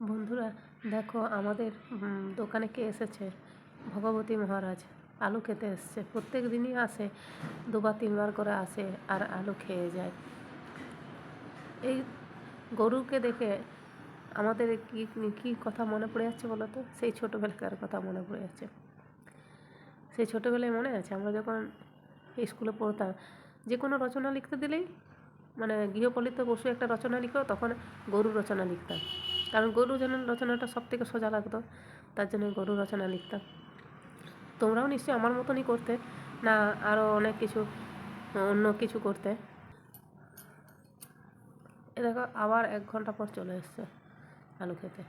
বন্ধুরা, দেখো আমাদের দোকানে কে এসেছে? ভগবতী মহারাজ। আলু খেতে এসছে। প্রত্যেক দিনই আসে, দুবার তিনবার করে আসে আর আলু খেয়ে যায়। এই গরুকে দেখে আমাদের কী কী কথা মনে পড়ে যাচ্ছে বলো তো? সেই ছোটোবেলাকার কথা মনে পড়ে যাচ্ছে। সেই ছোটোবেলায় মনে আছে? আমরা যখন স্কুলে পড়তাম, যে কোনো রচনা লিখতে দিলেই মানে গৃহপালিত পশু একটা রচনা লিখো তখন গরু রচনা লিখতাম। কারণ গরু রচনাটা সব থেকে সোজা লাগতো, তার জন্য গরু রচনা লিখতাম। তোমরাও নিশ্চয়ই আমার মতনই করতে, না আরও অনেক কিছু, অন্য কিছু করতে। এ দেখো, আবার এক ঘণ্টা পর চলে এসছে আলু খেতে।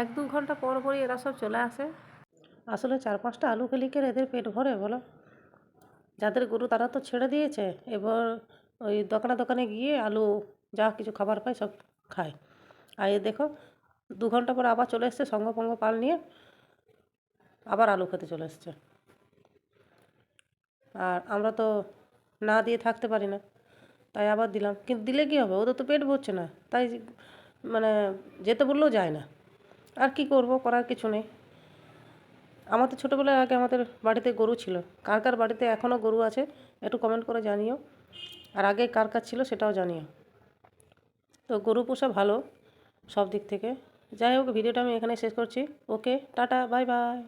এক দু ঘণ্টা পর পরই এরা সব চলে আসে। আসলে চার পাঁচটা আলু খেলি করে এদের পেট ভরে, বলো? যাদের গরু তারা তো ছেড়ে দিয়েছে, এবার ওই দোকানে দোকানে গিয়ে আলু যা কিছু খাবার পায় সব খায়। আর এ দেখো, দু ঘণ্টা পর আবার চলে এসছে সঙ্গ পঙ্গ পাল নিয়ে, আবার আলু খেতে চলে এসছে। আর আমরা তো না দিয়ে থাকতে পারি না, তাই আবার দিলাম। কিন্তু দিলে কী হবে? ওদের তো পেট ভরছে না, তাই মানে যেতে বললেও যায় না। আর কি করব? করার কিছু নেই। আমাদের ছোটোবেলায় আগে আমাদের বাড়িতে গরু ছিল। কার কার বাড়িতে এখনও গরু আছে, একটু কমেন্ট করে জানিও। আর আগে কার কার ছিল সেটাও জানিও। তো গরু পোষা ভালো। সব দিক থেকে। যাই হোক ভিডিওটা আমি এখানে শেষ করছি। Okay tata bye bye.